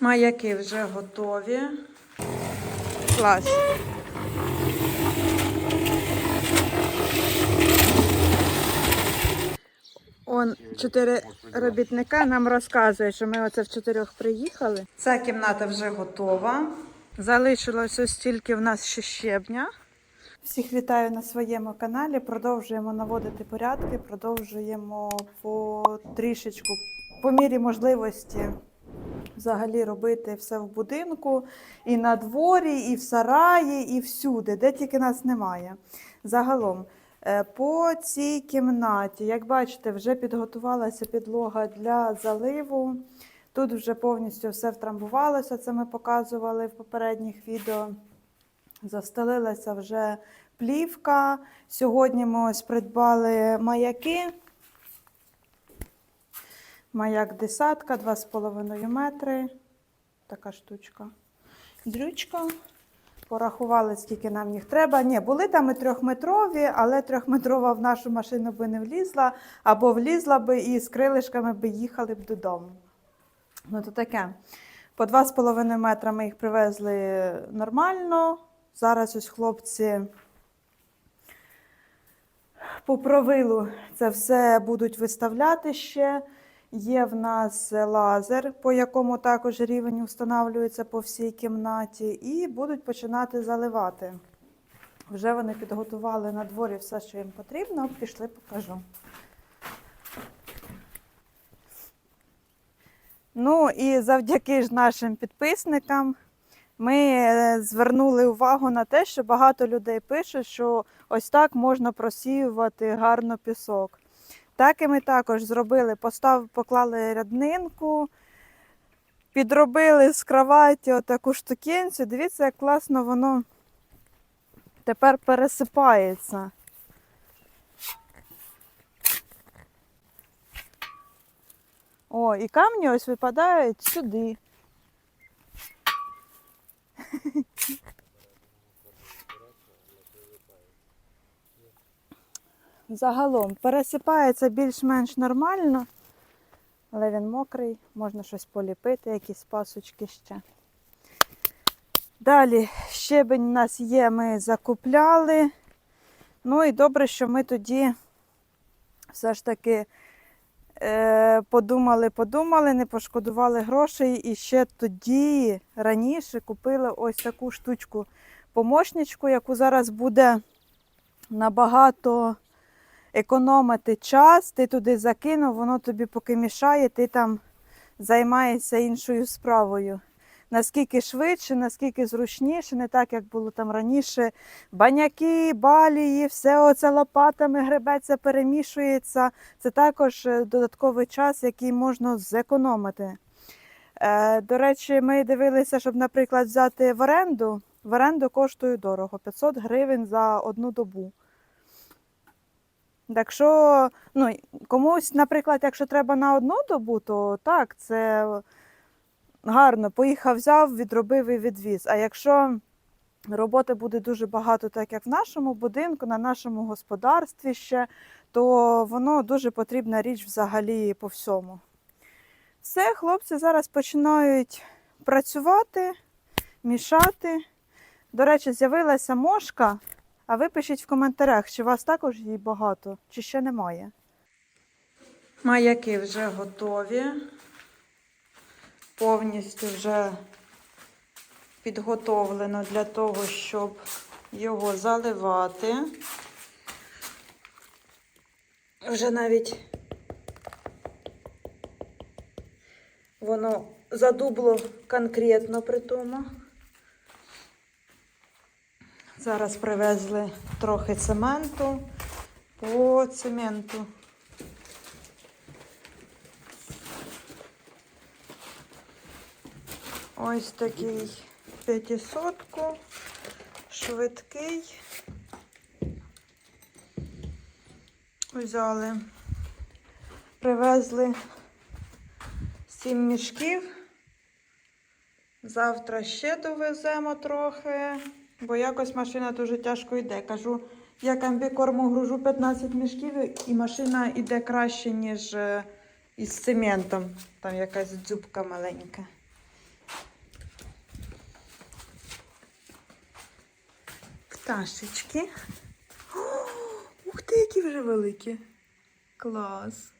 Маяки вже готові. Клас. Он чотири робітника нам розказують, що ми оце в чотирьох приїхали. Ця кімната вже готова. Залишилось ось тільки в нас ще щебня. Всіх вітаю на своєму каналі. Продовжуємо наводити порядки, продовжуємо по трішечку, по мірі можливості, взагалі робити все в будинку, і на дворі, і в сараї, і всюди, де тільки нас немає. Загалом. Е, По цій кімнаті, як бачите, вже підготувалася підлога для заливу. Тут вже повністю все втрамбувалося, це ми показували в попередніх відео. Застелилася вже плівка. Сьогодні ми ось придбали маяки. Маяк десятка, 2,5 метри. Така штучка. Дрючка. Порахували, скільки нам їх треба. Ні, були там і трьохметрові, але трьохметрова в нашу машину би не влізла, або влізла би і з крилишками би їхали б додому. Ну, то таке. По 2,5 метра ми їх привезли нормально. Зараз ось хлопці по правилу це все будуть виставляти ще. Є в нас лазер, по якому також рівень встановлюється по всій кімнаті, і будуть починати заливати. Вже вони підготували на дворі все, що їм потрібно. Пішли, покажу. Ну і завдяки ж нашим підписникам ми е, звернули увагу на те, що багато людей пишуть, що ось так можна просіювати гарно пісок. Так і ми також зробили, постав, поклали ряднинку, підробили з кроваті отаку штукенцю. Дивіться, як класно воно тепер пересипається. О, і камні ось випадають сюди. Загалом пересипається більш-менш нормально, але він мокрий, можна щось поліпити, якісь пасочки ще. Далі щебень у нас є, ми закупляли. Ну і добре, що ми тоді все ж таки е, подумали, подумали, не пошкодували грошей. І ще тоді раніше купили ось таку штучку помощничку, яку зараз буде набагато економити час, ти туди закинув, воно тобі поки мішає, ти там займаєшся іншою справою. Наскільки швидше, наскільки зручніше, не так, як було там раніше. Баняки, балії, все оце лопатами гребеться, перемішується. Це також е, додатковий час, який можна зекономити. Е, До речі, ми дивилися, щоб, наприклад, взяти в оренду. В оренду коштує дорого 500 гривень за одну добу. Так що, ну, комусь, наприклад, якщо треба на одну добу, то так, це гарно. Поїхав, взяв, відробив і відвіз. А якщо роботи буде дуже багато, так як в нашому будинку, на нашому господарстві ще, то воно дуже потрібна річ взагалі по всьому. Все, хлопці зараз починають працювати, мішати. До речі, з'явилася мошка. А ви пишіть в коментарях, чи у вас також її багато, чи ще немає. Маяки вже готові. Повністю вже підготовлено для того, щоб його заливати. Вже навіть воно задубло конкретно при тому. Зараз привезли трохи цементу по цементу. Ось такий п'ятисотку, швидкий. Взяли, привезли сім мішків. Завтра ще довеземо трохи, Бо якось машина дуже тяжко йде. Кажу, я комбікорму гружу 15 мішків, і машина йде краще, ніж е, із цементом. Там якась дзюбка маленька. Пташечки. О, ух ти, які вже великі. Клас.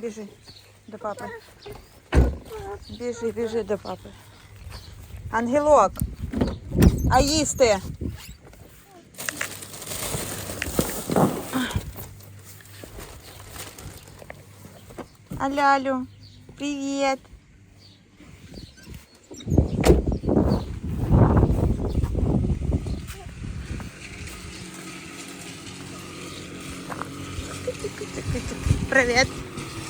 Біжи до папи. Біжи, біжи до папи. Ангелок. А їсти. Алялю, привіт. Привіт.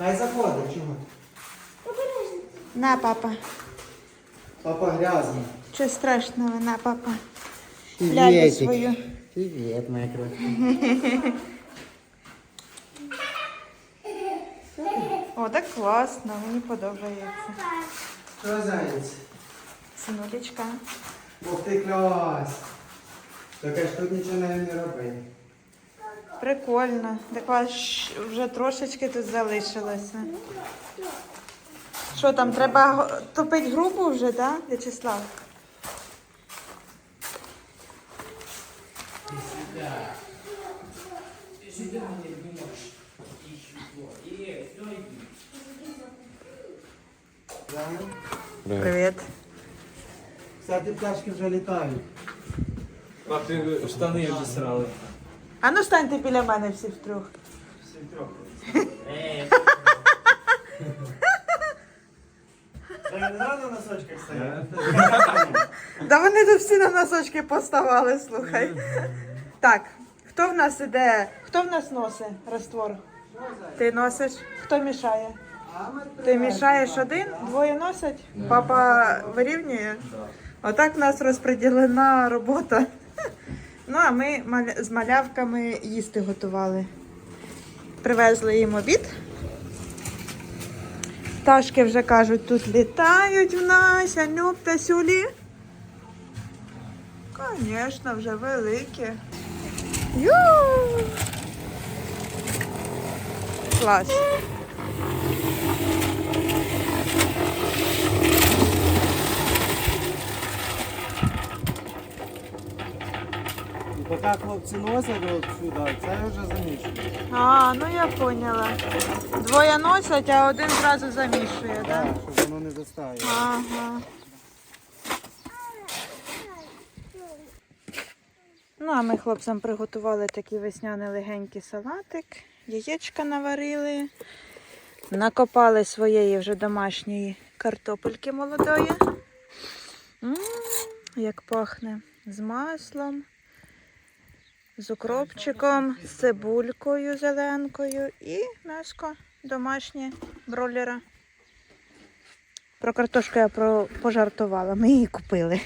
Хай заходить, чого? На, папа. Папа грязний. Щось страшного, на, папа. Приветик. свою. Привет, моя крошка. О, так класно, мені подобається. Що заяць? Синулечка. Ух ти клас. Тільки ж тут нічого не, не роби. Прикольно. Так вас вже трошечки тут залишилося. Що там, треба топити грубу вже, так, да, В'ячеслав? Привіт. Кстати, пташки вже літають. Папі штани обісрали. А ну станьте біля мене всі втрьох. Не треба на носочках стояти. Да вони тут всі на носочки поставали, слухай. Так, хто в нас іде? Хто в нас носить раствор? Ти носиш? Хто мішає? Ти мішаєш один, двоє носять, папа вирівнює. Отак в нас розподілена робота. Ну, а ми з малявками їсти готували. Привезли їм обід. Пташки вже кажуть, тут літають в нас, а ну, птасюлі. Звісно, вже великі. Ю! Клас. Поки хлопці носять от сюди, це вже замішує. А, ну я поняла. Двоє носять, а один зразу замішує, так? Так, щоб воно не достає. Ага. Ну, а ми хлопцям приготували такий весняний легенький салатик, яєчка наварили, накопали своєї вже домашньої картопельки молодої. М, як пахне з маслом, з укропчиком, з цибулькою зеленкою і м'яско домашнє бройлера. Про картошку я про... пожартувала. Ми її купили.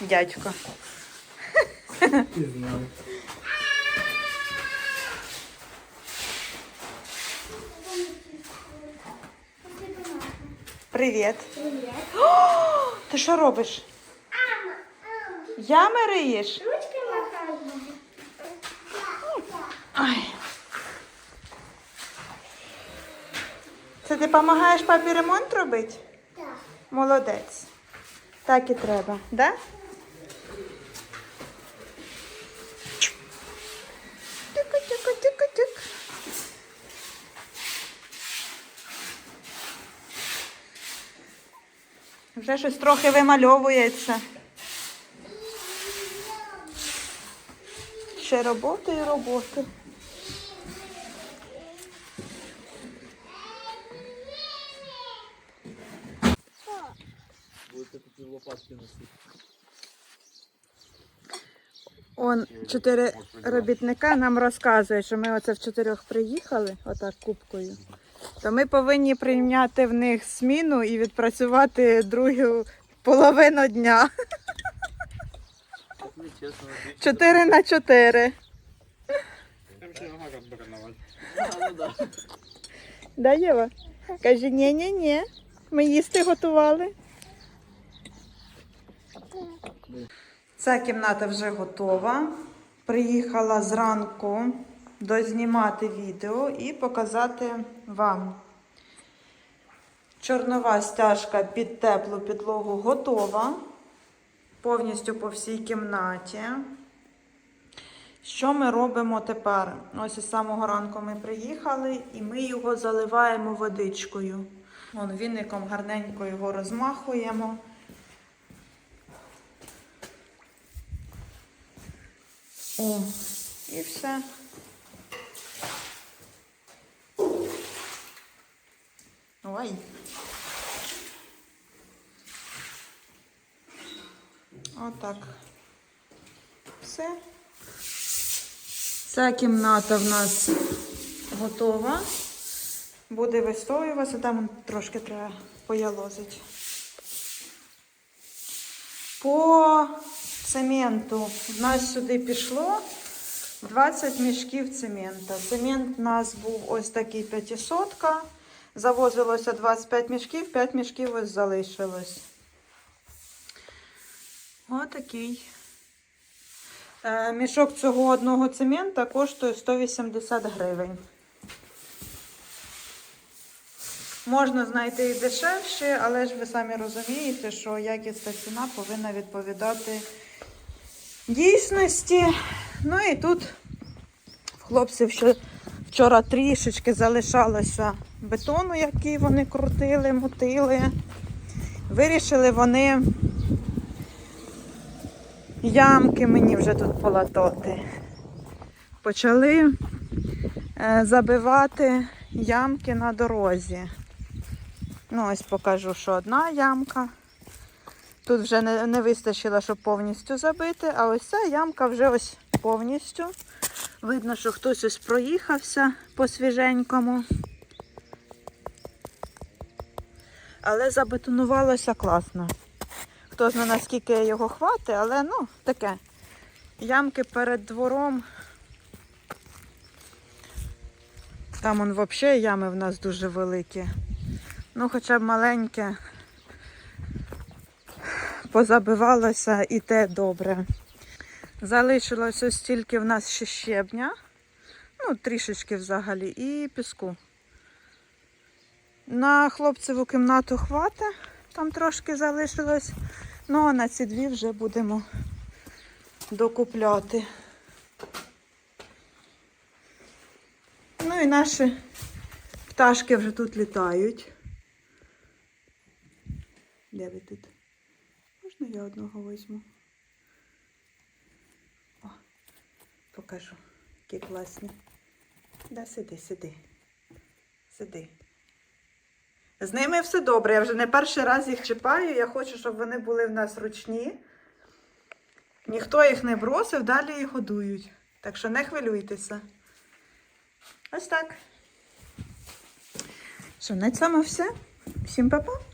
Дядько. Не знаю. Привіт. О, ти що робиш? Ями риєш? Ручки Ай. Це ти допомагаєш папі ремонт робити? Так. Молодець. Так і треба, да? Вже щось трохи вимальовується. Ще роботи і роботи. Будете тут лопатки носити. Он чотири робітника нам розказують, що ми оце в чотирьох приїхали, отак кубкою. То ми повинні прийняти в них зміну і відпрацювати другу половину дня. Чотири на чотири. Да, Єва? Каже, ні, ні, ні. Ми їсти готували. Ця кімната вже готова. Приїхала зранку дознімати відео і показати вам. Чорнова стяжка під теплу підлогу готова. Повністю по всій кімнаті. Що ми робимо тепер? Ось із самого ранку ми приїхали і ми його заливаємо водичкою. Вон віником гарненько його розмахуємо. О, і все. Ой. Отак. Все. Ця кімната в нас готова. Буде вистоюватися, там трошки треба поялозити. По цементу в нас сюди пішло 20 мішків цемента. Цемент у нас був ось такий 500 Завозилося 25 мішків, 5 мішків ось залишилось. Отакий. Е, Мішок цього одного цемента коштує 180 гривень. Можна знайти і дешевше, але ж ви самі розумієте, що якісна ціна повинна відповідати дійсності. Ну і тут в хлопців ще вчора трішечки залишалося бетону, який вони крутили, мутили. Вирішили вони ямки мені вже тут полатоти. Почали е, забивати ямки на дорозі. Ну, ось покажу, що одна ямка. Тут вже не, не вистачило, щоб повністю забити, а ось ця ямка вже ось повністю. Видно, що хтось ось проїхався по свіженькому. Але забетонувалося класно. Хто знає, наскільки його хватить, але ну, таке. Ямки перед двором. Там он взагалі ями в нас дуже великі. Ну, хоча б маленьке. Позабивалося і те добре. Залишилось ось тільки в нас ще щебня. Ну, трішечки взагалі, і піску. На хлопцеву кімнату хватить, там трошки залишилось. Ну, а на ці дві вже будемо докупляти. Ну і наші пташки вже тут літають. Де ви тут? Можна я одного візьму? О, покажу, які класні. Да, сиди, сиди. Сиди. З ними все добре. Я вже не перший раз їх чіпаю. Я хочу, щоб вони були в нас ручні. Ніхто їх не бросив, далі їх годують. Так що не хвилюйтеся. Ось так. Що, на цьому все. Всім па-па.